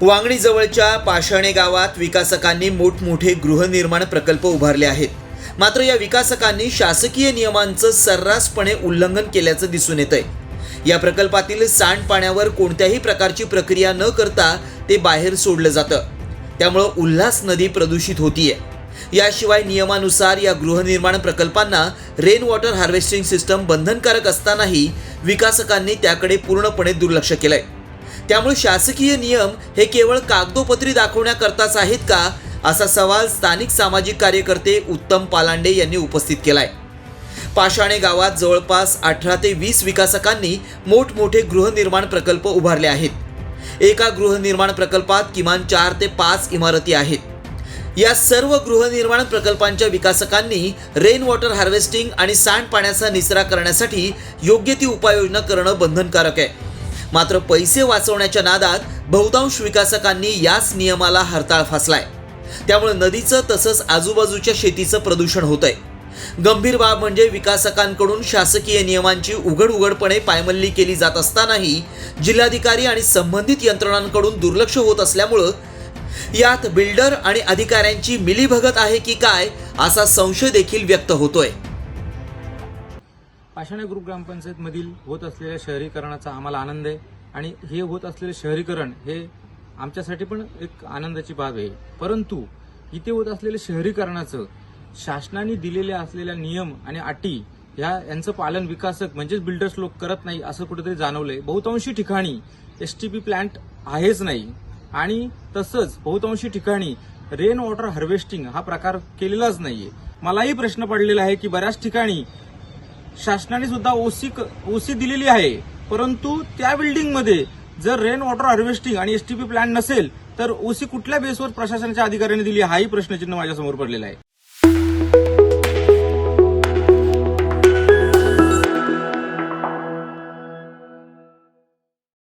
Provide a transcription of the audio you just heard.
वांगणीजवळच्या पाषाणे गावात विकासकांनी मोठमोठे गृहनिर्माण प्रकल्प उभारले आहेत. मात्र या विकासकांनी शासकीय नियमांचं सर्रासपणे उल्लंघन केल्याचं दिसून येत आहे या प्रकल्पातील सांडपाण्यावर कोणत्याही प्रकारची प्रक्रिया न करता ते बाहेर सोडलं जातं. त्यामुळं उल्हास नदी प्रदूषित होतीये. याशिवाय नियमानुसार या गृहनिर्माण प्रकल्पांना रेन वॉटर हार्वेस्टिंग सिस्टम बंधनकारक असतानाही विकासकांनी त्याकडे पूर्णपणे दुर्लक्ष केलंय. त्यामुळे शासकीय नियम हे केवळ कागदोपत्री दाखवण्याकरताच आहेत का असा सवाल स्थानिक सामाजिक कार्यकर्ते उत्तम पालांडे यांनी उपस्थित केलाय. पाषाणे गावात जवळपास अठरा ते वीस विकासकांनी मोठमोठे गृहनिर्माण प्रकल्प उभारले आहेत. एका गृहनिर्माण प्रकल्पात किमान चार ते पाच इमारती आहेत. या सर्व गृहनिर्माण प्रकल्पांच्या विकासकांनी रेन वॉटर हार्वेस्टिंग आणि सांडपाण्याचा निचरा करण्यासाठी योग्य ती उपाययोजना करणं बंधनकारक आहे. मात्र पैसे वाचवण्याच्या नादात बहुतांश विकासकांनी याच नियमाला हरताळ फासलाय. त्यामुळे नदीचं तसंच आजूबाजूच्या शेतीचं प्रदूषण होतंय. गंभीर बाब म्हणजे विकासकांकडून शासकीय नियमांची उघड उघडपणे पायमल्ली केली जात असतानाही जिल्हाधिकारी आणि संबंधित यंत्रणांकडून दुर्लक्ष होत असल्यामुळं यात बिल्डर आणि अधिकाऱ्यांची मिलीभगत आहे की काय असा संशय देखील व्यक्त होतोय. पाषाणे ग्रुप ग्रामपंचायतमधील होत असलेल्या शहरीकरणाचा आम्हाला आनंद आहे. आणि हे होत असलेले शहरीकरण हे आमच्यासाठी पण एक आनंदाची बाब आहे. परंतु इथे होत असलेले शहरीकरणाचं शासनाने दिलेल्या असलेल्या नियम आणि अटी ह्या यांचं पालन विकासक म्हणजेच बिल्डर्स लोक करत नाही असं कुठेतरी जाणवलंय. बहुतांशी ठिकाणी एस टी पी प्लांट आहेच नाही. आणि तसंच बहुतांशी ठिकाणी रेन वॉटर हार्वेस्टिंग हा प्रकार केलेलाच नाहीये. मलाही प्रश्न पडलेला आहे की बऱ्याच ठिकाणी शासनाने सुद्धा ओसी ओसी दिलेली आहे. परंतु त्या बिल्डिंगमध्ये जर रेन वॉटर हार्वेस्टिंग आणि एसटीपी प्लॅन नसेल तर ओसी कुठल्या बेसवर प्रशासनाच्या अधिकाऱ्यांनी दिली हाही प्रश्नचिन्ह माझ्यासमोर पडलेला आहे.